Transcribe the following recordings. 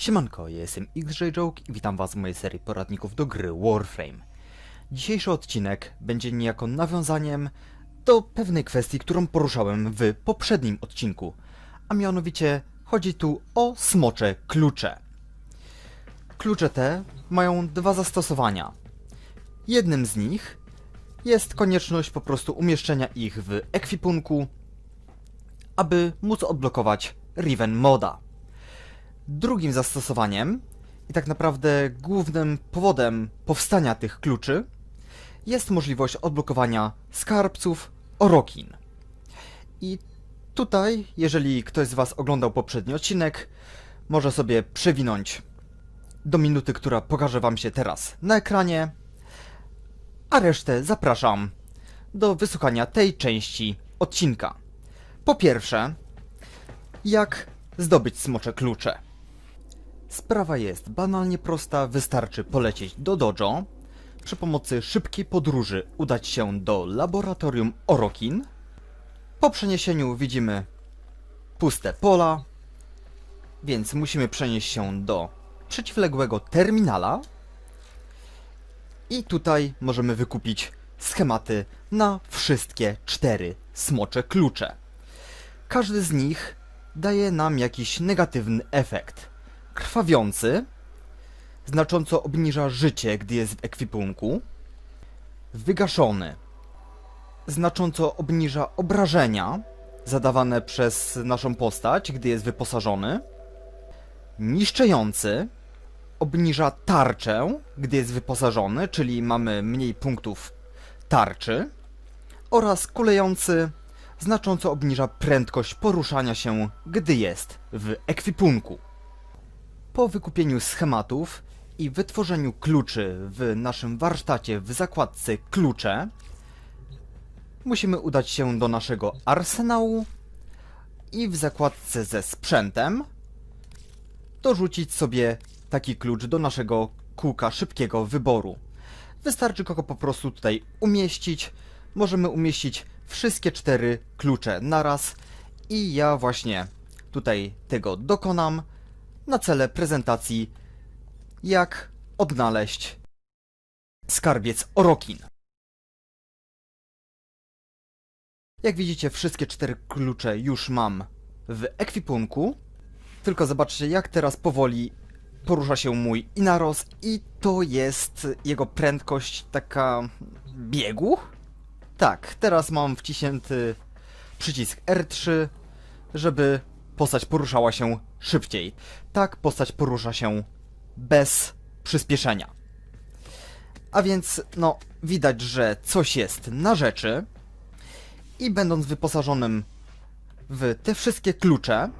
Siemanko, ja jestem XJJoke i witam was w mojej serii poradników do gry Warframe. Dzisiejszy odcinek będzie niejako nawiązaniem do pewnej kwestii, którą poruszałem w poprzednim odcinku, a mianowicie chodzi tu o smocze klucze. Klucze te mają dwa zastosowania. Jednym z nich jest konieczność po prostu umieszczenia ich w ekwipunku, aby móc odblokować Riven Moda. Drugim zastosowaniem i tak naprawdę głównym powodem powstania tych kluczy jest możliwość odblokowania skarbców Orokin. I tutaj, jeżeli ktoś z Was oglądał poprzedni odcinek, może sobie przewinąć do minuty, która pokaże Wam się teraz na ekranie, a resztę zapraszam do wysłuchania tej części odcinka. Po pierwsze, jak zdobyć smocze klucze. Sprawa jest banalnie prosta, wystarczy polecieć do dojo, przy pomocy szybkiej podróży udać się do laboratorium Orokin. Po przeniesieniu widzimy puste pola, więc musimy przenieść się do przeciwległego terminala i tutaj możemy wykupić schematy na wszystkie cztery smocze klucze. Każdy z nich daje nam jakiś negatywny efekt. Krwawiący znacząco obniża życie, gdy jest w ekwipunku. Wygaszony znacząco obniża obrażenia zadawane przez naszą postać, gdy jest wyposażony. Niszczący obniża tarczę, gdy jest wyposażony, czyli mamy mniej punktów tarczy. Oraz kulejący znacząco obniża prędkość poruszania się, gdy jest w ekwipunku. Po wykupieniu schematów i wytworzeniu kluczy w naszym warsztacie w zakładce klucze, musimy udać się do naszego arsenału i w zakładce ze sprzętem dorzucić sobie taki klucz do naszego kółka szybkiego wyboru. Wystarczy go po prostu tutaj umieścić. Możemy umieścić wszystkie cztery klucze naraz i ja właśnie tutaj tego dokonam na cele prezentacji jak odnaleźć skarbiec Orokin. Jak widzicie, wszystkie cztery klucze już mam w ekwipunku. Tylko zobaczcie, jak teraz powoli porusza się mój Inaros i to jest jego prędkość taka biegu. Tak, teraz mam wciśnięty przycisk R3, żeby postać poruszała się szybciej. Tak postać porusza się bez przyspieszenia. A więc, no, widać, że coś jest na rzeczy. I będąc wyposażonym w te wszystkie klucze,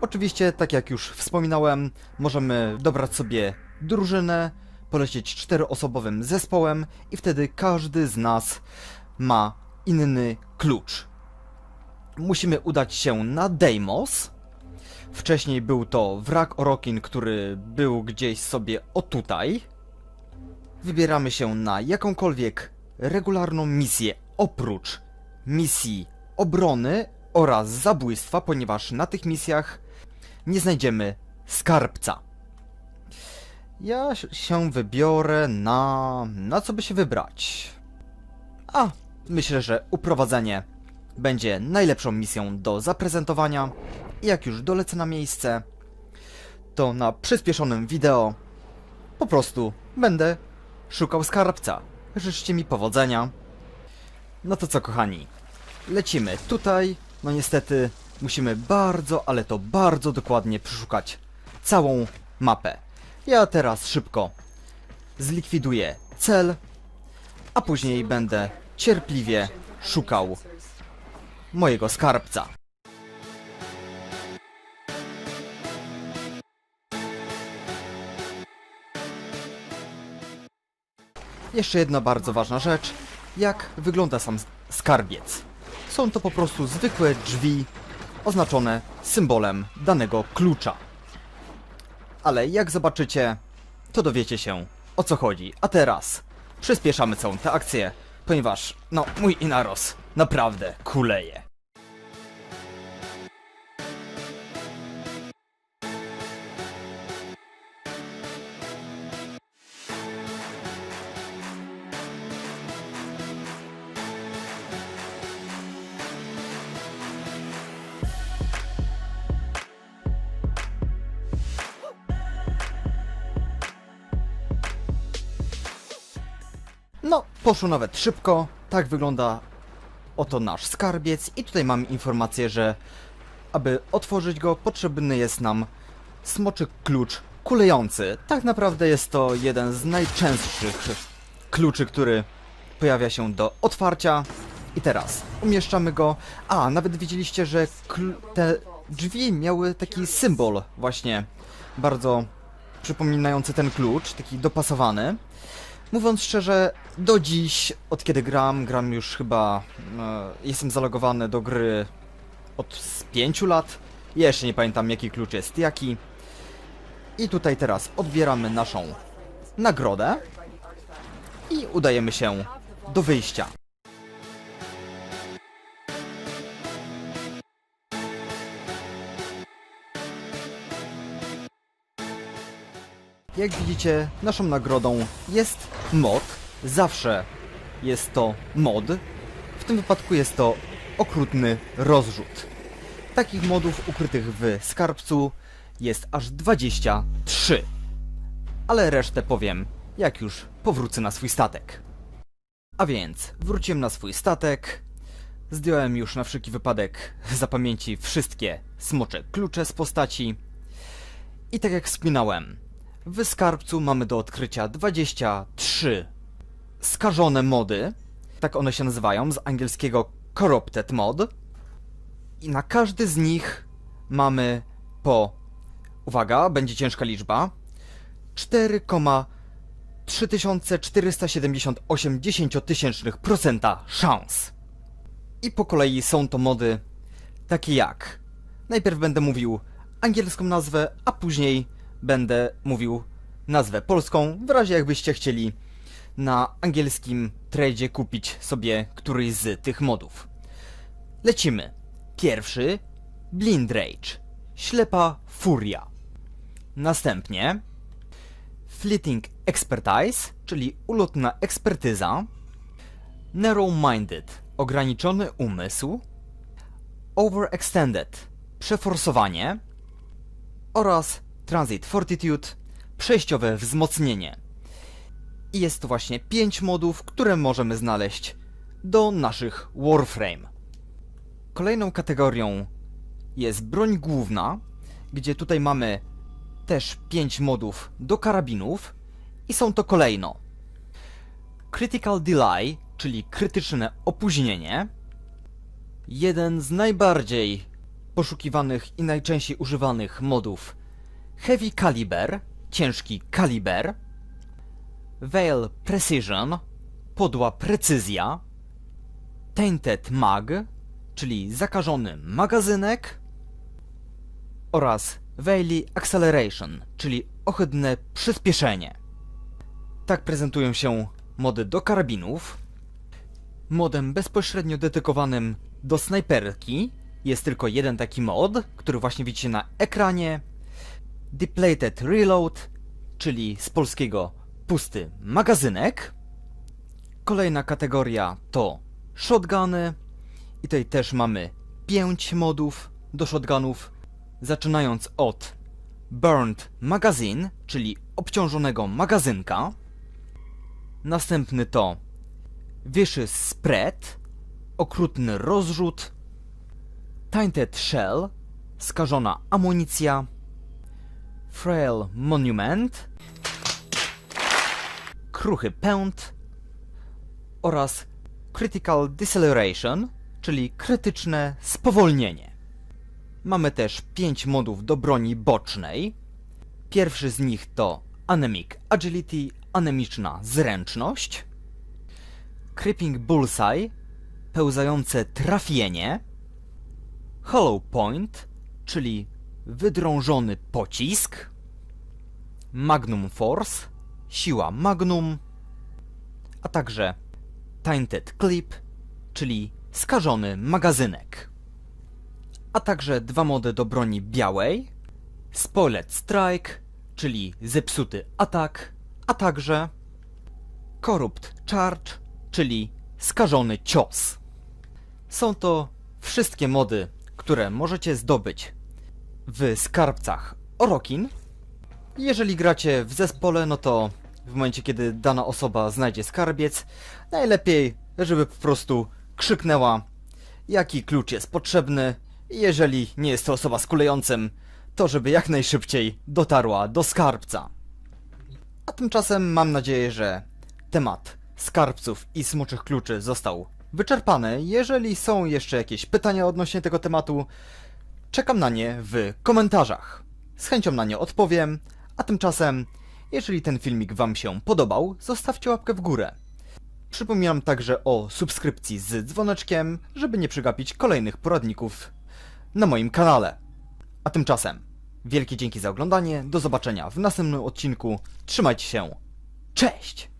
oczywiście, tak jak już wspominałem, możemy dobrać sobie drużynę, polecieć czteroosobowym zespołem i wtedy każdy z nas ma inny klucz. Musimy udać się na Deimos. Wcześniej był to wrak Orokin, który był gdzieś sobie o tutaj. Wybieramy się na jakąkolwiek regularną misję oprócz misji obrony oraz zabójstwa, ponieważ na tych misjach nie znajdziemy skarbca. Ja się wybiorę na... na co by się wybrać? A, myślę, że uprowadzenie będzie najlepszą misją do zaprezentowania. I jak już dolecę na miejsce, to na przyspieszonym wideo po prostu będę szukał skarbca. Życzcie mi powodzenia. No to co, kochani? Lecimy tutaj. No niestety musimy bardzo, ale to bardzo dokładnie przeszukać całą mapę. Ja teraz szybko zlikwiduję cel, a później będę cierpliwie szukał mojego skarbca. Jeszcze jedna bardzo ważna rzecz. Jak wygląda sam skarbiec? Są to po prostu zwykłe drzwi oznaczone symbolem danego klucza. Ale jak zobaczycie, to dowiecie się o co chodzi. A teraz przyspieszamy całą tę akcję, ponieważ, no, mój Inaros naprawdę kuleje. Poszło nawet szybko. Tak wygląda oto nasz skarbiec. I tutaj mamy informację, że aby otworzyć go, potrzebny jest nam smoczy klucz kulejący. Tak naprawdę jest to jeden z najczęstszych kluczy, który pojawia się do otwarcia. I teraz umieszczamy go. A, nawet widzieliście, że te drzwi miały taki symbol właśnie bardzo przypominający ten klucz, taki dopasowany. Mówiąc szczerze, do dziś, od kiedy gram, gram już chyba, e, jestem zalogowany do gry od z 5 lat. Jeszcze nie pamiętam jaki klucz jest jaki. I tutaj teraz odbieramy naszą nagrodę i udajemy się do wyjścia. Jak widzicie, naszą nagrodą jest mod. Zawsze jest to mod. W tym wypadku jest to okrutny rozrzut. Takich modów ukrytych w skarbcu jest aż 23. Ale resztę powiem, jak już powrócę na swój statek. A więc wróciłem na swój statek. Zdjąłem już na wszelki wypadek za pamięci wszystkie smocze klucze z postaci. I tak jak wspominałem, w skarbcu mamy do odkrycia 23 skażone mody. Tak one się nazywają, z angielskiego Corrupted Mod. I na każdy z nich mamy po, uwaga, będzie ciężka liczba, 4,3478 dziesięciotysięcznych procenta szans. I po kolei są to mody takie jak. Najpierw będę mówił angielską nazwę, a później będę mówił nazwę polską, w razie jakbyście chcieli na angielskim tradzie kupić sobie któryś z tych modów. Lecimy. Pierwszy Blind Rage. Ślepa furia. Następnie Fleeting Expertise, czyli ulotna ekspertyza. Narrow-minded, ograniczony umysł. Overextended, przeforsowanie. Oraz Transit Fortitude, przejściowe wzmocnienie. I jest to właśnie 5 modów, które możemy znaleźć do naszych Warframe. Kolejną kategorią jest broń główna, gdzie tutaj mamy też 5 modów do karabinów i są to kolejno Critical Delay, czyli krytyczne opóźnienie, jeden z najbardziej poszukiwanych i najczęściej używanych modów Heavy Caliber, ciężki kaliber, Veil Precision, podła precyzja, Tainted Mag, czyli zakażony magazynek oraz Veily Acceleration, czyli ohydne przyspieszenie. Tak prezentują się mody do karabinów. Modem bezpośrednio dedykowanym do snajperki jest tylko jeden taki mod, który właśnie widzicie na ekranie. Depleted Reload, czyli z polskiego pusty magazynek. Kolejna kategoria to shotguny. I tutaj też mamy 5 modów do shotgunów, zaczynając od Burned Magazine, czyli obciążonego magazynka. Następny to Vicious Spread, okrutny rozrzut. Tainted Shell, skażona amunicja. Frail Monument, kruchy pęd oraz Critical Deceleration, czyli krytyczne spowolnienie. Mamy też 5 modów do broni bocznej. Pierwszy z nich to Anemic Agility, anemiczna zręczność. Creeping Bullseye, pełzające trafienie. Hollow Point, czyli wydrążony pocisk. Magnum Force, siła Magnum, a także Tainted Clip, czyli skażony magazynek. A także dwa mody do broni białej, Spoiled Strike, czyli zepsuty atak, a także Corrupt Charge, czyli skażony cios. Są to wszystkie mody, które możecie zdobyć w skarbcach Orokin. Jeżeli gracie w zespole, no to w momencie, kiedy dana osoba znajdzie skarbiec, najlepiej, żeby po prostu krzyknęła, jaki klucz jest potrzebny jeżeli nie jest to osoba z kulejącym, to żeby jak najszybciej dotarła do skarbca. A tymczasem mam nadzieję, że temat skarbców i smoczych kluczy został wyczerpany. Jeżeli są jeszcze jakieś pytania odnośnie tego tematu, czekam na nie w komentarzach. Z chęcią na nie odpowiem, a tymczasem, jeżeli ten filmik Wam się podobał, zostawcie łapkę w górę. Przypominam także o subskrypcji z dzwoneczkiem, żeby nie przegapić kolejnych poradników na moim kanale. A tymczasem, wielkie dzięki za oglądanie, do zobaczenia w następnym odcinku, trzymajcie się, cześć!